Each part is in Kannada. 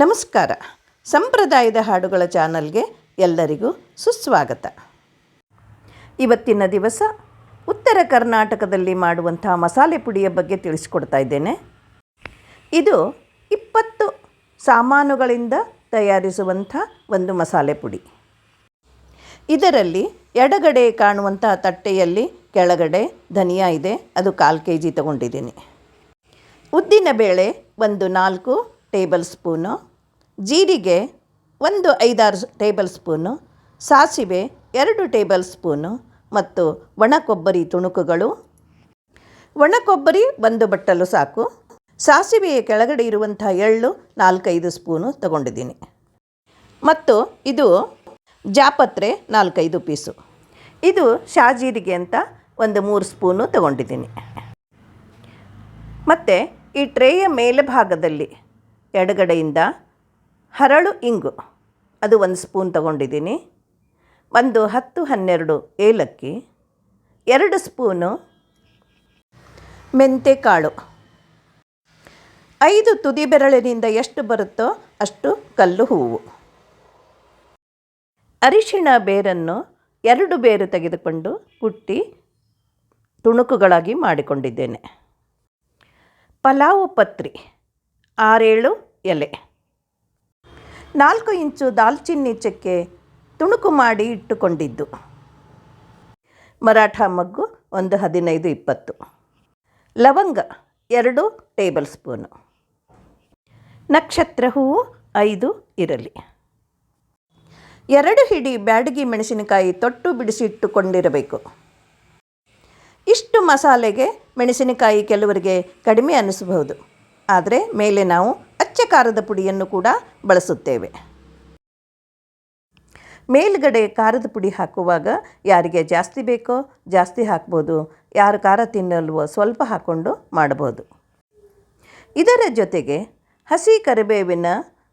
ನಮಸ್ಕಾರ. ಸಂಪ್ರದಾಯದ ಹಾಡುಗಳ ಚಾನಲ್ಗೆ ಎಲ್ಲರಿಗೂ ಸುಸ್ವಾಗತ. ಇವತ್ತಿನ ದಿವಸ ಉತ್ತರ ಕರ್ನಾಟಕದಲ್ಲಿ ಮಾಡುವಂಥ ಮಸಾಲೆ ಪುಡಿಯ ಬಗ್ಗೆ ತಿಳಿಸ್ಕೊಡ್ತಾ ಇದ್ದೇನೆ. ಇದು ಇಪ್ಪತ್ತು ಸಾಮಾನುಗಳಿಂದ ತಯಾರಿಸುವಂಥ ಒಂದು ಮಸಾಲೆ ಪುಡಿ. ಇದರಲ್ಲಿ ಎಡಗಡೆ ಕಾಣುವಂಥ ತಟ್ಟೆಯಲ್ಲಿ ಕೆಳಗಡೆ ಧನಿಯಾ ಇದೆ, ಅದು ಕಾಲು ಕೆ ಜಿ ತಗೊಂಡಿದ್ದೀನಿ. ಉದ್ದಿನ ಬೇಳೆ ಒಂದು ನಾಲ್ಕು ಟೇಬಲ್ ಸ್ಪೂನು, ಜೀರಿಗೆ ಒಂದು ಐದಾರು ಟೇಬಲ್ ಸ್ಪೂನು, ಸಾಸಿವೆ ಎರಡು ಟೇಬಲ್ ಸ್ಪೂನು ಮತ್ತು ಒಣ ಕೊಬ್ಬರಿ ತುಣುಕುಗಳು. ಒಣ ಕೊಬ್ಬರಿ ಒಂದು ಬಟ್ಟಲು ಸಾಕು. ಸಾಸಿವೆಯ ಕೆಳಗಡೆ ಇರುವಂಥ ಎಳ್ಳು ನಾಲ್ಕೈದು ಸ್ಪೂನು ತಗೊಂಡಿದ್ದೀನಿ. ಮತ್ತು ಇದು ಜಾಪತ್ರೆ ನಾಲ್ಕೈದು ಪೀಸು. ಇದು ಶಾಜೀರಿಗೆ ಅಂತ ಒಂದು ಮೂರು ಸ್ಪೂನು ತಗೊಂಡಿದ್ದೀನಿ. ಮತ್ತು ಈ ಟ್ರೇಯ ಮೇಲ್ಭಾಗದಲ್ಲಿ ಎಡಗಡೆಯಿಂದ ಹರಳು ಇಂಗು. ಅದು ಒಂದು ಸ್ಪೂನ್ ತಗೊಂಡಿದ್ದೀನಿ. ಒಂದು ಹತ್ತು ಹನ್ನೆರಡು ಏಲಕ್ಕಿ, ಎರಡು ಸ್ಪೂನು ಮೆಂತೆಕಾಳು ಐದು ತುದಿ ಬೆರಳಿನಿಂದ ಎಷ್ಟು ಬರುತ್ತೋ ಅಷ್ಟು ಕಲ್ಲು ಹೂವು. ಅರಿಶಿಣ ಬೇರನ್ನು ಎರಡು ಬೇರು ತೆಗೆದುಕೊಂಡು ಕುಟ್ಟಿ ತುಣುಕುಗಳಾಗಿ ಮಾಡಿಕೊಂಡಿದ್ದೇನೆ. ಪಲಾವು ಪತ್ರಿ, ಆರೇಳು ಎಲೆ ನಾಲ್ಕು ಇಂಚು ದಾಲ್ಚಿನ್ನಿ ಚಕ್ಕೆ ತುಣುಕು ಮಾಡಿ ಇಟ್ಟುಕೊಂಡಿದ್ದು. ಮರಾಠ ಮಗ್ಗು ಒಂದು ಹದಿನೈದು ಇಪ್ಪತ್ತು. ಲವಂಗ ಎರಡು ಟೇಬಲ್ ಸ್ಪೂನು. ನಕ್ಷತ್ರ ಹೂವು ಐದು ಇರಲಿ. ಎರಡು ಹಿಡಿ ಬ್ಯಾಡಗಿ ಮೆಣಸಿನಕಾಯಿ ತೊಟ್ಟು ಬಿಡಿಸಿ ಇಟ್ಟುಕೊಂಡಿರಬೇಕು. ಇಷ್ಟು ಮಸಾಲೆಗೆ ಮೆಣಸಿನಕಾಯಿ ಕೆಲವರಿಗೆ ಕಡಿಮೆ ಅನ್ನಿಸಬಹುದು ಆದರೆ ಮೇಲೆ ನಾವು ಅಚ್ಚ ಖಾರದ ಪುಡಿಯನ್ನು ಕೂಡ ಬಳಸುತ್ತೇವೆ. ಮೇಲ್ಗಡೆ ಖಾರದ ಪುಡಿ ಹಾಕುವಾಗ ಯಾರಿಗೆ ಜಾಸ್ತಿ ಬೇಕೋ ಜಾಸ್ತಿ ಹಾಕ್ಬೋದು, ಯಾರು ಖಾರ ತಿನ್ನಲ್ವೋ ಸ್ವಲ್ಪ ಹಾಕ್ಕೊಂಡು ಮಾಡ್ಬೋದು ಇದರ ಜೊತೆಗೆ ಹಸಿ ಕರಿಬೇವಿನ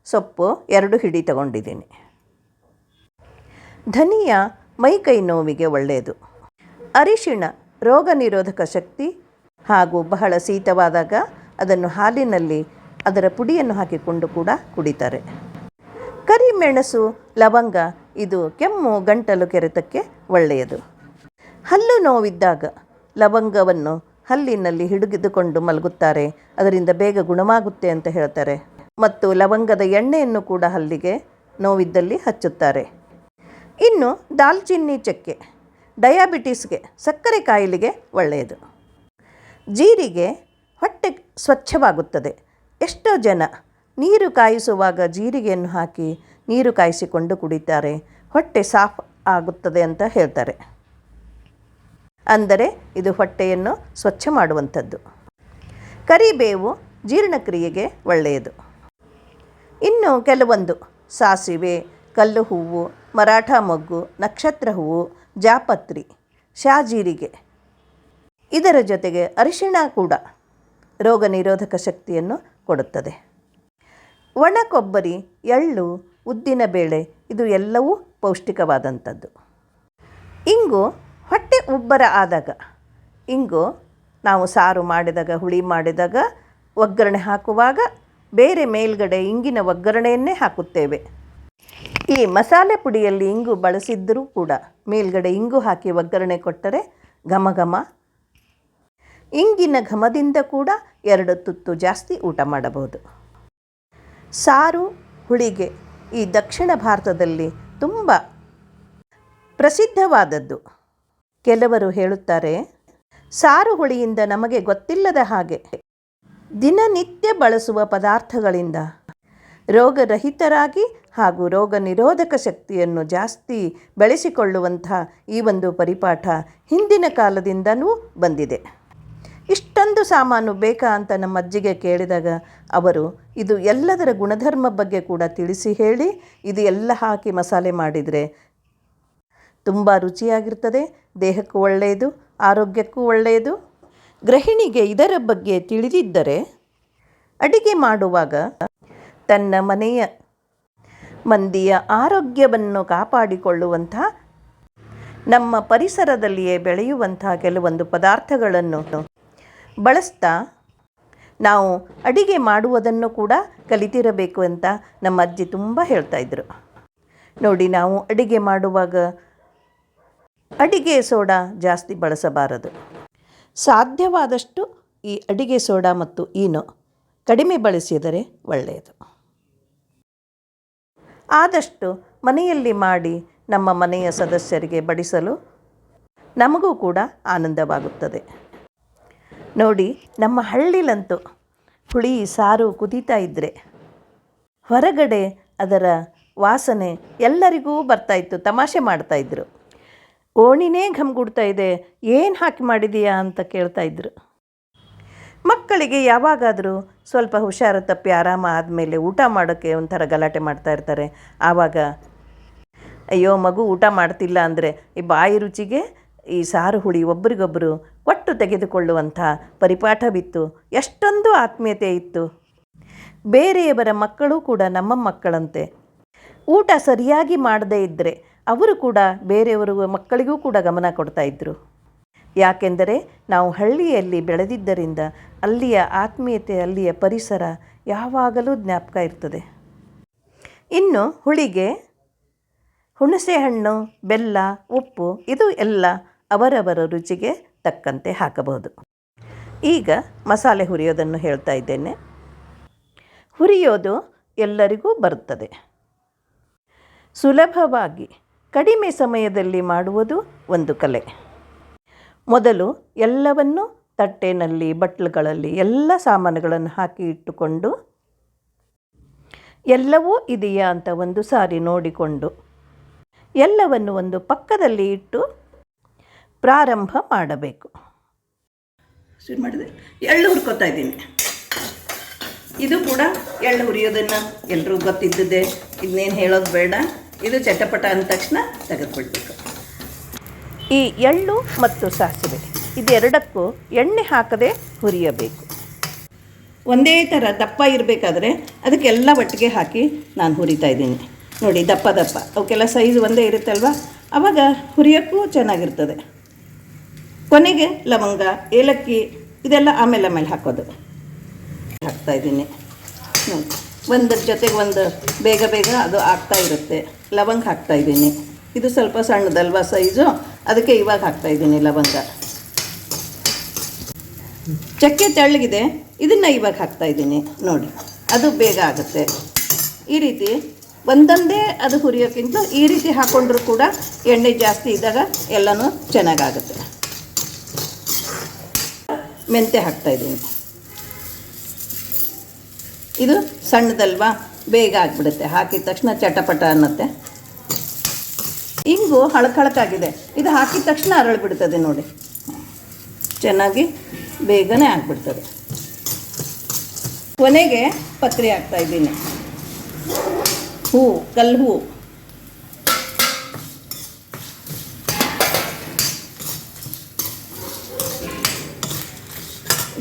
ಸೊಪ್ಪು ಎರಡು ಹಿಡಿ ತಗೊಂಡಿದ್ದೀನಿ. ಧನಿಯಾ ಮೈಕೈ ನೋವಿಗೆ ಒಳ್ಳೆಯದು. ಅರಿಶಿಣ ರೋಗ ನಿರೋಧಕ ಶಕ್ತಿ ಹಾಗೂ ಬಹಳ ಶೀತವಾದಾಗ ಅದನ್ನು ಹಾಲಿನಲ್ಲಿ ಅದರ ಪುಡಿಯನ್ನು ಹಾಕಿಕೊಂಡು ಕೂಡ ಕುಡಿತಾರೆ. ಕರಿಮೆಣಸು ಲವಂಗ, ಇದು ಕೆಮ್ಮು ಗಂಟಲು ಕೆರೆತಕ್ಕೆ ಒಳ್ಳೆಯದು. ಹಲ್ಲು ನೋವಿದ್ದಾಗ ಲವಂಗವನ್ನು ಹಲ್ಲಿನಲ್ಲಿ ಹಿಡಿದುಕೊಂಡು ಮಲಗುತ್ತಾರೆ. ಅದರಿಂದ ಬೇಗ ಗುಣವಾಗುತ್ತೆ ಅಂತ ಹೇಳ್ತಾರೆ. ಮತ್ತು ಲವಂಗದ ಎಣ್ಣೆಯನ್ನು ಕೂಡ ಹಲ್ಲಿಗೆ ನೋವಿದ್ದಲ್ಲಿ ಹಚ್ಚುತ್ತಾರೆ. ಇನ್ನು ದಾಲ್ಚಿನ್ನಿ ಚಕ್ಕೆ, ಡಯಾಬಿಟಿಸ್ಗೆ ಸಕ್ಕರೆ ಕಾಯಿಲೆಗೆ ಒಳ್ಳೆಯದು. ಜೀರಿಗೆ ಹೊಟ್ಟೆ ಸ್ವಚ್ಛವಾಗುತ್ತದೆ. ಎಷ್ಟೋ ಜನ ನೀರು ಕಾಯಿಸುವಾಗ ಜೀರಿಗೆಯನ್ನು ಹಾಕಿ ನೀರು ಕಾಯಿಸಿಕೊಂಡು ಕುಡಿತಾರೆ. ಹೊಟ್ಟೆ ಸಾಫ್ ಆಗುತ್ತದೆ ಅಂತ ಹೇಳ್ತಾರೆ. ಅಂದರೆ ಇದು ಹೊಟ್ಟೆಯನ್ನು ಸ್ವಚ್ಛ ಮಾಡುವಂಥದ್ದು. ಕರಿಬೇವು ಜೀರ್ಣಕ್ರಿಯೆಗೆ ಒಳ್ಳೆಯದು. ಇನ್ನು ಕೆಲವೊಂದು ಸಾಸಿವೆ, ಕಲ್ಲು ಹೂವು, ಮರಾಠ ಮೊಗ್ಗು, ನಕ್ಷತ್ರ ಹೂವು, ಜಾಪತ್ರಿ ಶಾಜೀರಿಗೆ ಇದರ ಜೊತೆಗೆ ಅರಿಶಿಣ ಕೂಡ ರೋಗ ನಿರೋಧಕ ಶಕ್ತಿಯನ್ನು ಕೊಡುತ್ತದೆ. ಒಣ ಕೊಬ್ಬರಿ ಎಳ್ಳು ಉದ್ದಿನಬೇಳೆ ಇದು ಎಲ್ಲವೂ ಪೌಷ್ಟಿಕವಾದಂಥದ್ದು. ಇಂಗು ಹೊಟ್ಟೆ ಉಬ್ಬರ ಆದಾಗ, ಇಂಗು ನಾವು ಸಾರು ಮಾಡಿದಾಗ, ಹುಳಿ ಮಾಡಿದಾಗ, ಒಗ್ಗರಣೆ ಹಾಕುವಾಗ ಬೇರೆ ಮೇಲ್ಗಡೆ ಇಂಗಿನ ಒಗ್ಗರಣೆಯನ್ನೇ ಹಾಕುತ್ತೇವೆ. ಈ ಮಸಾಲೆ ಪುಡಿಯಲ್ಲಿ ಇಂಗು ಬಳಸಿದ್ದರೂ ಕೂಡ ಮೇಲ್ಗಡೆ ಇಂಗು ಹಾಕಿ ಒಗ್ಗರಣೆ ಕೊಟ್ಟರೆ ಘಮ ಘಮ ಇಂಗಿನ ಘಮದಿಂದ ಕೂಡ ಎರಡು ತುತ್ತು ಜಾಸ್ತಿ ಊಟ ಮಾಡಬಹುದು. ಸಾರು, ಹುಳಿಗೆ ಈ ದಕ್ಷಿಣ ಭಾರತದಲ್ಲಿ ತುಂಬ ಪ್ರಸಿದ್ಧವಾದದ್ದು. ಕೆಲವರು ಹೇಳುತ್ತಾರೆ, ಸಾರು ಹುಳಿಯಿಂದ ನಮಗೆ ಗೊತ್ತಿಲ್ಲದ ಹಾಗೆ ದಿನನಿತ್ಯ ಬಳಸುವ ಪದಾರ್ಥಗಳಿಂದ ರೋಗರಹಿತರಾಗಿ ಹಾಗೂ ರೋಗ ನಿರೋಧಕ ಶಕ್ತಿಯನ್ನು ಜಾಸ್ತಿ ಬೆಳೆಸಿಕೊಳ್ಳುವಂಥ ಈ ಒಂದು ಪರಿಪಾಠ ಹಿಂದಿನ ಕಾಲದಿಂದಲೂ ಬಂದಿದೆ. ಇಷ್ಟೊಂದು ಸಾಮಾನು ಬೇಕಾ ಅಂತ ನಮ್ಮ ಅಜ್ಜಿಗೆ ಕೇಳಿದಾಗ ಅವರು, ಇದು ಎಲ್ಲದರ ಗುಣಧರ್ಮ ಬಗ್ಗೆ ಕೂಡ ತಿಳಿಸಿ ಹೇಳಿ, ಇದು ಎಲ್ಲ ಹಾಕಿ ಮಸಾಲೆ ಮಾಡಿದರೆ ತುಂಬ ರುಚಿಯಾಗಿರ್ತದೆ, ದೇಹಕ್ಕೂ ಒಳ್ಳೆಯದು, ಆರೋಗ್ಯಕ್ಕೂ ಒಳ್ಳೆಯದು. ಗೃಹಿಣಿಗೆ ಇದರ ಬಗ್ಗೆ ತಿಳಿದಿದ್ದರೆ ಅಡಿಗೆ ಮಾಡುವಾಗ ತನ್ನ ಮನೆಯ ಮಂದಿಯ ಆರೋಗ್ಯವನ್ನು ಕಾಪಾಡಿಕೊಳ್ಳುವಂಥ ನಮ್ಮ ಪರಿಸರದಲ್ಲಿಯೇ ಬೆಳೆಯುವಂಥ ಕೆಲವೊಂದು ಪದಾರ್ಥಗಳನ್ನು ಬಳಸ್ತಾ ನಾವು ಅಡಿಗೆ ಮಾಡುವುದನ್ನು ಕೂಡ ಕಲಿತಿರಬೇಕು ಅಂತ ನಮ್ಮ ಅಜ್ಜಿ ತುಂಬ ಹೇಳ್ತಾಯಿದ್ರು ನೋಡಿ, ನಾವು ಅಡಿಗೆ ಮಾಡುವಾಗ ಅಡಿಗೆ ಸೋಡಾ ಜಾಸ್ತಿ ಬಳಸಬಾರದು. ಸಾಧ್ಯವಾದಷ್ಟು ಈ ಅಡಿಗೆ ಸೋಡಾ ಮತ್ತು ಈನೋ ಕಡಿಮೆ ಬಳಸಿದರೆ ಒಳ್ಳೆಯದು. ಆದಷ್ಟು ಮನೆಯಲ್ಲಿ ಮಾಡಿ ನಮ್ಮ ಮನೆಯ ಸದಸ್ಯರಿಗೆ ಬಡಿಸಲು ನಮಗೂ ಕೂಡ ಆನಂದವಾಗುತ್ತದೆ. ನೋಡಿ, ನಮ್ಮ ಹಳ್ಳಿಲಂತೂ ಹುಳಿ, ಸಾರು ಕುದೀತಾ ಇದ್ದರೆ ಹೊರಗಡೆ ಅದರ ವಾಸನೆ ಎಲ್ಲರಿಗೂ ಬರ್ತಾಯಿತ್ತು ತಮಾಷೆ ಮಾಡ್ತಾಯಿದ್ರು ಓಣಿನೇ ಘಮ್ಗುಡ್ತಾ ಇದೆ, ಏನು ಹಾಕಿ ಮಾಡಿದೀಯಾ ಅಂತ ಕೇಳ್ತಾ ಇದ್ದರು ಮಕ್ಕಳಿಗೆ ಯಾವಾಗಾದರೂ ಸ್ವಲ್ಪ ಹುಷಾರು ತಪ್ಪಿ ಆರಾಮ ಆದಮೇಲೆ ಊಟ ಮಾಡೋಕ್ಕೆ ಒಂಥರ ಗಲಾಟೆ ಮಾಡ್ತಾ ಇರ್ತಾರೆ. ಆವಾಗ, ಅಯ್ಯೋ, ಮಗು ಊಟ ಮಾಡ್ತಿಲ್ಲ ಅಂದರೆ ಈ ಬಾಯಿ ರುಚಿಗೆ ಈ ಸಾರು ಹುಳಿ ಒಬ್ರಿಗೊಬ್ಬರು ಒಟ್ಟು ತೆಗೆದುಕೊಳ್ಳುವಂಥ ಪರಿಪಾಠವಿತ್ತು ಎಷ್ಟೊಂದು ಆತ್ಮೀಯತೆ ಇತ್ತು. ಬೇರೆಯವರ ಮಕ್ಕಳು ಕೂಡ ನಮ್ಮ ಮಕ್ಕಳಂತೆ. ಊಟ ಸರಿಯಾಗಿ ಮಾಡದೇ ಇದ್ದರೆ ಅವರು ಕೂಡ ಬೇರೆಯವರು ಮಕ್ಕಳಿಗೂ ಕೂಡ ಗಮನ ಕೊಡ್ತಾ ಇದ್ದರು ಯಾಕೆಂದರೆ ನಾವು ಹಳ್ಳಿಯಲ್ಲಿ ಬೆಳೆದಿದ್ದರಿಂದ ಅಲ್ಲಿಯ ಆತ್ಮೀಯತೆ, ಅಲ್ಲಿಯ ಪರಿಸರ ಯಾವಾಗಲೂ ಜ್ಞಾಪಕ ಇರ್ತದೆ. ಇನ್ನು ಹುಳಿಗೆ ಹುಣಸೆಹಣ್ಣು, ಬೆಲ್ಲ, ಉಪ್ಪು ಇದು ಎಲ್ಲ ಅವರವರ ರುಚಿಗೆ ತಕ್ಕಂತೆ ಹಾಕಬಹುದು. ಈಗ ಮಸಾಲೆ ಹುರಿಯೋದನ್ನು ಹೇಳ್ತಾ ಇದ್ದೇನೆ. ಹುರಿಯೋದು ಎಲ್ಲರಿಗೂ ಬರುತ್ತದೆ. ಸುಲಭವಾಗಿ, ಕಡಿಮೆ ಸಮಯದಲ್ಲಿ ಮಾಡುವುದು ಒಂದು ಕಲೆ. ಮೊದಲು ಎಲ್ಲವನ್ನು ತಟ್ಟೆನಲ್ಲಿ, ಬಟ್ಲುಗಳಲ್ಲಿ ಎಲ್ಲ ಸಾಮಾನುಗಳನ್ನು ಹಾಕಿ ಇಟ್ಟುಕೊಂಡು, ಎಲ್ಲವೂ ಇದೆಯಾ ಅಂತ ಒಂದು ಸಾರಿ ನೋಡಿಕೊಂಡು, ಎಲ್ಲವನ್ನು ಒಂದು ಪಕ್ಕದಲ್ಲಿ ಇಟ್ಟು ಪ್ರಾರಂಭ ಮಾಡಬೇಕು. ಶುರು ಮಾಡಿದೆ. ಎಳ್ಳು ಹುರ್ಕೋತಾ ಇದ್ದೀನಿ. ಇದು ಕೂಡ ಎಳ್ಳು ಹುರಿಯೋದನ್ನು ಎಲ್ಲರೂ ಗೊತ್ತಿದ್ದದೆ ಇದನ್ನೇನು ಹೇಳೋದು ಬೇಡ. ಇದು ಚಟಪಟ ಅಂದ ತಕ್ಷಣ ತೆಗೆದುಕೊಳ್ಬೇಕು ಈ ಎಳ್ಳು ಮತ್ತು ಸಾಸಿವೆ ಇದೆರಡಕ್ಕೂ ಎಣ್ಣೆ ಹಾಕದೆ ಹುರಿಯಬೇಕು. ಒಂದೇ ಥರ ದಪ್ಪ ಇರಬೇಕಾದ್ರೆ ಅದಕ್ಕೆಲ್ಲ ಒಟ್ಟಿಗೆ ಹಾಕಿ ನಾನು ಹುರಿತಾ ಇದ್ದೀನಿ. ನೋಡಿ ದಪ್ಪ ದಪ್ಪ. ಅವಕ್ಕೆಲ್ಲ ಸೈಜ್ ಒಂದೇ ಇರುತ್ತಲ್ವ? ಅವಾಗ ಹುರಿಯೋಕ್ಕೂ ಚೆನ್ನಾಗಿರ್ತದೆ. ಕೊನೆಗೆ ಲವಂಗ, ಏಲಕ್ಕಿ, ಇದೆಲ್ಲ ಆಮೇಲೆ ಆಮೇಲೆ ಹಾಕೋದು. ಹಾಕ್ತಾ ಇದ್ದೀನಿ. ಒಂದರ ಜೊತೆಗೆ ಒಂದು ಬೇಗ ಬೇಗ ಅದು ಆಗ್ತಾ ಇರುತ್ತೆ. ಲವಂಗ ಹಾಕ್ತಾ ಇದ್ದೀನಿ. ಇದು ಸ್ವಲ್ಪ ಸಣ್ಣದಲ್ವ ಸೈಜು? ಅದಕ್ಕೆ ಇವಾಗ ಹಾಕ್ತಾ ಇದ್ದೀನಿ ಲವಂಗ. ಚಕ್ಕೆ ತೆಳ್ಳಗಿದೆ. ಇದನ್ನು ಇವಾಗ ಹಾಕ್ತಾ ಇದ್ದೀನಿ. ನೋಡಿ, ಅದು ಬೇಗ ಆಗುತ್ತೆ. ಈ ರೀತಿ ಒಂದೊಂದೇ ಅದು ಹುರಿಯೋಕ್ಕಿಂತ ಈ ರೀತಿ ಹಾಕ್ಕೊಂಡ್ರೂ ಕೂಡ ಎಣ್ಣೆ ಜಾಸ್ತಿ ಇದ್ದಾಗ ಎಲ್ಲನೂ ಚೆನ್ನಾಗಾಗುತ್ತೆ. ಮೆಂತೆ ಹಾಕ್ತಾ ಇದ್ದೀನಿ. ಇದು ಸಣ್ಣದಲ್ವಾ? ಬೇಗ ಆಗಿಬಿಡುತ್ತೆ. ಹಾಕಿದ ತಕ್ಷಣ ಚಟಪಟ ಅನ್ನತ್ತೆ. ಇಂಗು ಹಳಕಳಕಾಗಿದೆ ಇದು ಹಾಕಿದ ತಕ್ಷಣ ಅರಳಿಬಿಡ್ತದೆ ನೋಡಿ. ಚೆನ್ನಾಗಿ ಬೇಗನೆ ಆಗ್ಬಿಡ್ತದೆ. ಕೊನೆಗೆ ಪತ್ರಿ ಹಾಕ್ತಾ ಇದ್ದೀನಿ. ಹೂ, ಕಲ್ಲು ಹೂ.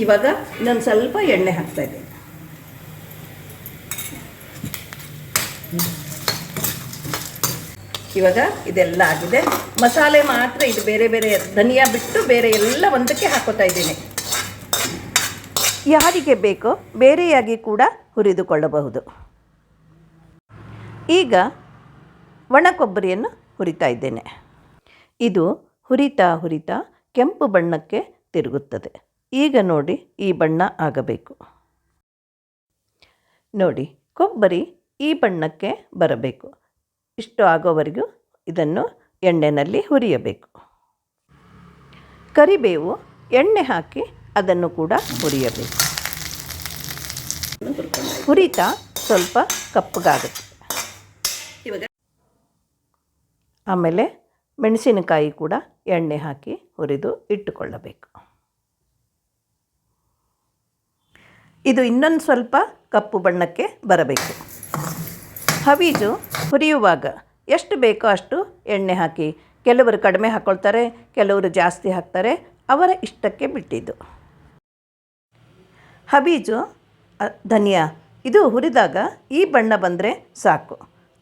ಇವಾಗ ನಾನು ಸ್ವಲ್ಪ ಎಣ್ಣೆ ಹಾಕ್ತಾ ಇದ್ದೀನಿ. ಇವಾಗ ಇದೆಲ್ಲ ಆಗಿದೆ. ಮಸಾಲೆ ಮಾತ್ರ ಇದು ಬೇರೆ ಬೇರೆ ಧನಿಯಾ ಬಿಟ್ಟು ಬೇರೆ ಎಲ್ಲ ಒಂದಕ್ಕೆ ಹಾಕೋತಾ ಇದ್ದೀನಿ. ಯಾರಿಗೆ ಬೇಕೋ ಬೇರೆಯಾಗಿ ಕೂಡ ಹುರಿದುಕೊಳ್ಳಬಹುದು. ಈಗ ಒಣ ಕೊಬ್ಬರಿಯನ್ನು ಹುರಿತಾ ಇದ್ದೇನೆ. ಇದು ಹುರಿತಾ ಹುರಿತಾ ಕೆಂಪು ಬಣ್ಣಕ್ಕೆ ತಿರುಗುತ್ತದೆ. ಈಗ ನೋಡಿ ಈ ಬಣ್ಣ ಆಗಬೇಕು. ನೋಡಿ, ಕೊಬ್ಬರಿ ಈ ಬಣ್ಣಕ್ಕೆ ಬರಬೇಕು. ಇಷ್ಟು ಆಗೋವರೆಗೂ ಇದನ್ನು ಎಣ್ಣೆಯಲ್ಲಿ ಹುರಿಯಬೇಕು. ಕರಿಬೇವು ಎಣ್ಣೆ ಹಾಕಿ ಅದನ್ನು ಕೂಡ ಹುರಿಯಬೇಕು. ಹುರಿತಾ ಸ್ವಲ್ಪ ಕಪ್ಪಗಾಗುತ್ತೆ. ಆಮೇಲೆ ಮೆಣಸಿನಕಾಯಿ ಕೂಡ ಎಣ್ಣೆ ಹಾಕಿ ಹುರಿದು ಇಟ್ಟುಕೊಳ್ಳಬೇಕು. ಇದು ಇನ್ನೊಂದು ಸ್ವಲ್ಪ ಕಪ್ಪು ಬಣ್ಣಕ್ಕೆ ಬರಬೇಕು. ಹವೀಜು ಹುರಿಯುವಾಗ ಎಷ್ಟು ಬೇಕೋ ಅಷ್ಟು ಎಣ್ಣೆ ಹಾಕಿ, ಕೆಲವರು ಕಡಿಮೆ ಹಾಕ್ಕೊಳ್ತಾರೆ ಕೆಲವರು ಜಾಸ್ತಿ ಹಾಕ್ತಾರೆ, ಅವರ ಇಷ್ಟಕ್ಕೆ ಬಿಟ್ಟಿದ್ದು. ಹಬೀಜು ಧನಿಯಾ, ಇದು ಹುರಿದಾಗ ಈ ಬಣ್ಣ ಬಂದರೆ ಸಾಕು.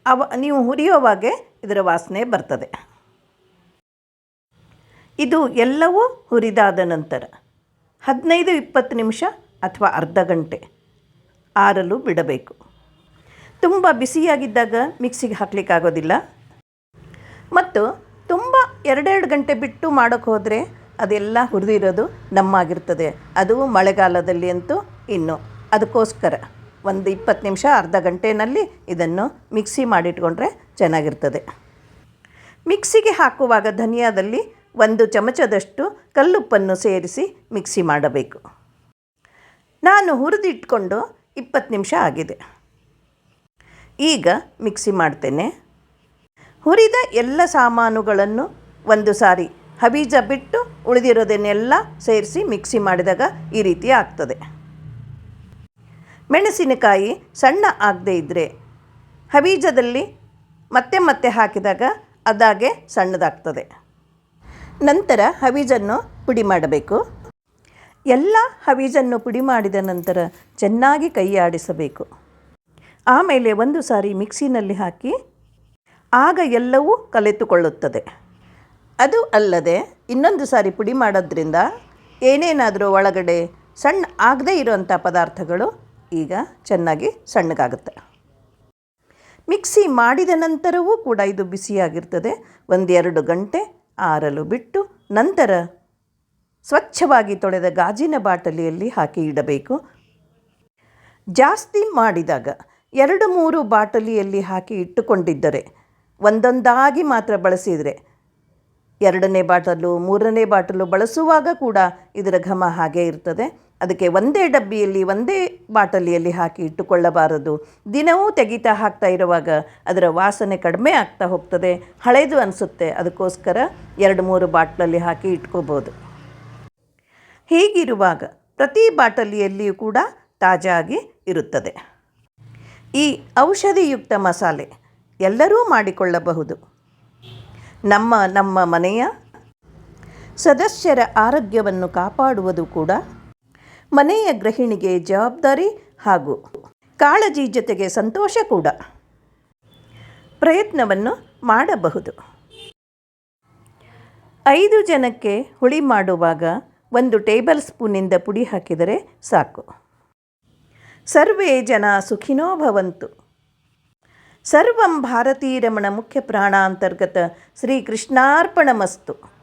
ಅವ, ನೀವು ಹುರಿಯೋವಾಗೆ ಇದರ ವಾಸನೆ ಬರ್ತದೆ. ಇದು ಎಲ್ಲವೂ ಹುರಿದಾದ ನಂತರ ಹದಿನೈದು ಇಪ್ಪತ್ತು ನಿಮಿಷ ಅಥವಾ ಅರ್ಧ ಗಂಟೆ ಆರಲು ಬಿಡಬೇಕು. ತುಂಬ ಬಿಸಿಯಾಗಿದ್ದಾಗ ಮಿಕ್ಸಿಗೆ ಹಾಕಲಿಕ್ಕಾಗೋದಿಲ್ಲ. ಮತ್ತು ತುಂಬ ಎರಡೆರಡು ಗಂಟೆ ಬಿಟ್ಟು ಮಾಡೋಕ್ಕೆ ಹೋದರೆ ಅದೆಲ್ಲ ಹುರಿದಿರೋದು ನಮ್ಮಾಗಿರ್ತದೆ. ಅದು ಮಳೆಗಾಲದಲ್ಲಿ ಅಂತೂ ಇನ್ನು. ಅದಕ್ಕೋಸ್ಕರ ಒಂದು ಇಪ್ಪತ್ತು ನಿಮಿಷ ಅರ್ಧ ಗಂಟೆಯಲ್ಲಿ ಇದನ್ನು ಮಿಕ್ಸಿ ಮಾಡಿಟ್ಕೊಂಡ್ರೆ ಚೆನ್ನಾಗಿರ್ತದೆ. ಮಿಕ್ಸಿಗೆ ಹಾಕುವಾಗ ಧನಿಯಾದಲ್ಲಿ ಒಂದು ಚಮಚದಷ್ಟು ಕಲ್ಲುಪ್ಪನ್ನು ಸೇರಿಸಿ ಮಿಕ್ಸಿ ಮಾಡಬೇಕು. ನಾನು ಹುರಿದಿಟ್ಕೊಂಡು ಇಪ್ಪತ್ತು ನಿಮಿಷ ಆಗಿದೆ. ಈಗ ಮಿಕ್ಸಿ ಮಾಡ್ತೇನೆ. ಹುರಿದ ಎಲ್ಲ ಸಾಮಾನುಗಳನ್ನು ಒಂದು ಸಾರಿ ಹಬೀಜ ಬಿಟ್ಟು ಉಳಿದಿರೋದನ್ನೆಲ್ಲ ಸೇರಿಸಿ ಮಿಕ್ಸಿ ಮಾಡಿದಾಗ ಈ ರೀತಿ ಆಗ್ತದೆ. ಮೆಣಸಿನಕಾಯಿ ಸಣ್ಣ ಆಗದೇ ಇದ್ದರೆ ಹಬೀಜದಲ್ಲಿ ಮತ್ತೆ ಮತ್ತೆ ಹಾಕಿದಾಗ ಅದಾಗೆ ಸಣ್ಣದಾಗ್ತದೆ. ನಂತರ ಹಬೀಜನ್ನು ಪುಡಿ ಮಾಡಬೇಕು. ಎಲ್ಲ ಹವೀಜನ್ನು ಪುಡಿ ಮಾಡಿದ ನಂತರ ಚೆನ್ನಾಗಿ ಕೈಯಾಡಿಸಬೇಕು ಆಮೇಲೆ ಒಂದು ಸಾರಿ ಮಿಕ್ಸಿನಲ್ಲಿ ಹಾಕಿ ಆಗ ಎಲ್ಲವೂ ಕಲೆತುಕೊಳ್ಳುತ್ತದೆ. ಅದು ಅಲ್ಲದೆ ಇನ್ನೊಂದು ಸಾರಿ ಪುಡಿ ಮಾಡೋದ್ರಿಂದ ಏನೇನಾದರೂ ಒಳಗಡೆ ಸಣ್ಣ ಆಗದೇ ಇರುವಂಥ ಪದಾರ್ಥಗಳು ಈಗ ಚೆನ್ನಾಗಿ ಸಣ್ಣಗಾಗುತ್ತೆ. ಮಿಕ್ಸಿ ಮಾಡಿದ ನಂತರವೂ ಕೂಡ ಇದು ಬಿಸಿಯಾಗಿರ್ತದೆ. ಒಂದೆರಡು ಗಂಟೆ ಆರಲು ಬಿಟ್ಟು ನಂತರ ಸ್ವಚ್ಛವಾಗಿ ತೊಳೆದ ಗಾಜಿನ ಬಾಟಲಿಯಲ್ಲಿ ಹಾಕಿ ಇಡಬೇಕು. ಜಾಸ್ತಿ ಮಾಡಿದಾಗ ಎರಡು ಮೂರು ಬಾಟಲಿಯಲ್ಲಿ ಹಾಕಿ ಇಟ್ಟುಕೊಂಡಿದ್ದರೆ, ಒಂದೊಂದಾಗಿ ಮಾತ್ರ ಬಳಸಿದರೆ, ಎರಡನೇ ಬಾಟಲು, ಮೂರನೇ ಬಾಟಲು ಬಳಸುವಾಗ ಕೂಡ ಇದರ ಘಮ ಹಾಗೆ ಇರ್ತದೆ. ಅದಕ್ಕೆ ಒಂದೇ ಡಬ್ಬಿಯಲ್ಲಿ, ಒಂದೇ ಬಾಟಲಿಯಲ್ಲಿ ಹಾಕಿ ಇಟ್ಟುಕೊಳ್ಳಬಾರದು. ದಿನವೂ ತೆಗಿತಾ ಹಾಕ್ತಾ ಇರುವಾಗ ಅದರ ವಾಸನೆ ಕಡಿಮೆ ಆಗ್ತಾ ಹೋಗ್ತದೆ. ಹಳೇದು ಅನಿಸುತ್ತೆ. ಅದಕ್ಕೋಸ್ಕರ ಎರಡು ಮೂರು ಬಾಟ್ಲಲ್ಲಿ ಹಾಕಿ ಇಟ್ಕೋಬೋದು. ಹೀಗಿರುವಾಗ ಪ್ರತಿ ಬಾಟಲಿಯಲ್ಲಿಯೂ ಕೂಡ ತಾಜಾಗಿ ಇರುತ್ತದೆ. ಈ ಔಷಧಿಯುಕ್ತ ಮಸಾಲೆ ಎಲ್ಲರೂ ಮಾಡಿಕೊಳ್ಳಬಹುದು. ನಮ್ಮ ನಮ್ಮ ಮನೆಯ ಸದಸ್ಯರ ಆರೋಗ್ಯವನ್ನು ಕಾಪಾಡುವುದು ಕೂಡ ಮನೆಯ ಗೃಹಿಣಿಗೆ ಜವಾಬ್ದಾರಿ ಹಾಗೂ ಕಾಳಜಿ ಜೊತೆಗೆ ಸಂತೋಷ ಕೂಡ. ಪ್ರಯತ್ನವನ್ನು ಮಾಡಬಹುದು. ಐದು ಜನಕ್ಕೆ ಹುಳಿ ಮಾಡುವಾಗ ಒಂದು ಟೇಬಲ್ ಸ್ಪೂನಿಂದ ಪುಡಿ ಹಾಕಿದರೆ ಸಾಕು. ಸರ್ವೇ ಜನ ಸುಖಿನೋ ಭವಂತು. ಸರ್ವಂ ಭಾರತೀರಮಣ ಮುಖ್ಯ ಪ್ರಾಣಾಂತರ್ಗತ ಶ್ರೀಕೃಷ್ಣಾರ್ಪಣಮಸ್ತು.